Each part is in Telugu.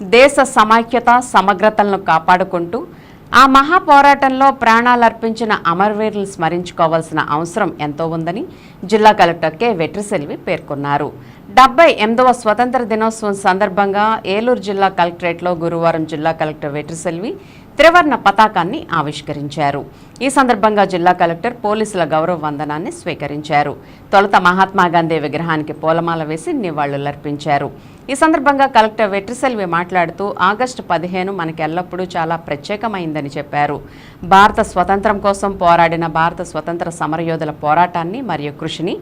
దేశ సమాఖ్యత సమగ్రతలను కాపాడుకుంటూ ఆ మహాపోరాటంలో ప్రాణాలర్పించిన అమరవీరులు స్మరించుకోవాల్సిన అవసరం ఎంతో ఉందని జిల్లా కలెక్టర్ కె. వెట్రిసెల్వి పేర్కొన్నారు. డెబ్బై ఎనిమిదవ స్వతంత్ర దినోత్సవం సందర్భంగా ఏలూరు జిల్లా కలెక్టరేట్లో గురువారం జిల్లా కలెక్టర్ వెట్రిసెల్వి త్రివర్ణ పతాకాన్ని ఆవిష్కరించారు. ఈ సందర్భంగా జిల్లా కలెక్టర్ పోలీసుల గౌరవ వందనాన్ని స్వీకరించారు. తొలుత మహాత్మా గాంధీ విగ్రహానికి పూలమాల వేసి నివాళులర్పించారు. ఈ సందర్భంగా కలెక్టర్ వెట్రిసెల్వి మాట్లాడుతూ ఆగస్టు పదిహేను మనకి ఎల్లప్పుడూ చాలా ప్రత్యేకమైందని చెప్పారు. భారత స్వతంత్రం కోసం పోరాడిన భారత స్వతంత్ర సమరయోధుల పోరాటాన్ని మరియు కృషిని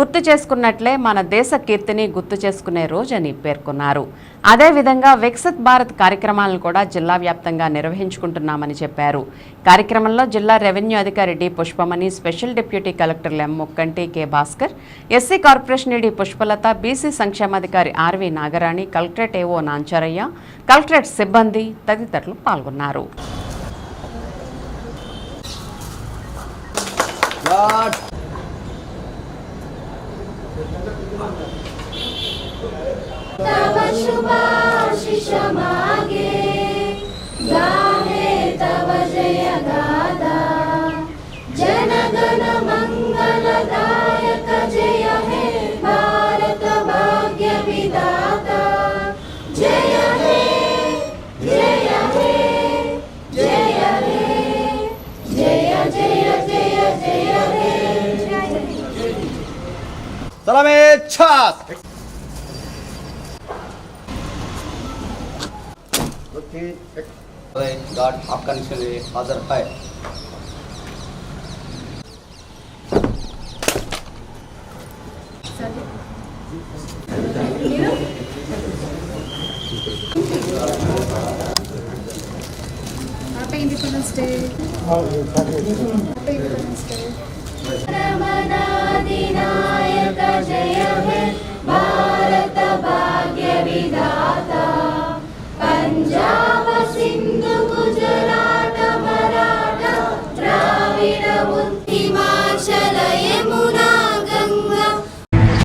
గుర్తు చేసుకున్నట్లే మన దేశ కీర్తిని గుర్తు చేసుకునే రోజని పేర్కొన్నారు. అదేవిధంగా వికసిత్ భారత్ కార్యక్రమాలను కూడా జిల్లా వ్యాప్తంగా నిర్వహించుకుంటున్నామని చెప్పారు. కార్యక్రమంలో జిల్లా రెవెన్యూ అధికారి డి. పుష్పమణి స్పెషల్ డిప్యూటీ కలెక్టర్లు M. Mukkanti K. Bhaskar SC corporation D. Pushpalatha BC సంక్షేమాధికారి R V Nagarani collectorate AO Nancharaiah collectorate సిబ్బంది తదితరులు పాల్గొన్నారు. तव शुभाशिष मागे गाहे तव जय गादा जनगण मङ्गलदायक जय हे भारत भाग्य विदाता जय हे जय हे जय हे, जय जय जय जय हे। सलामे छात गार्ड आपका लिए हाजिर है Happy Independence Day. Happy Independence Day. Thank you.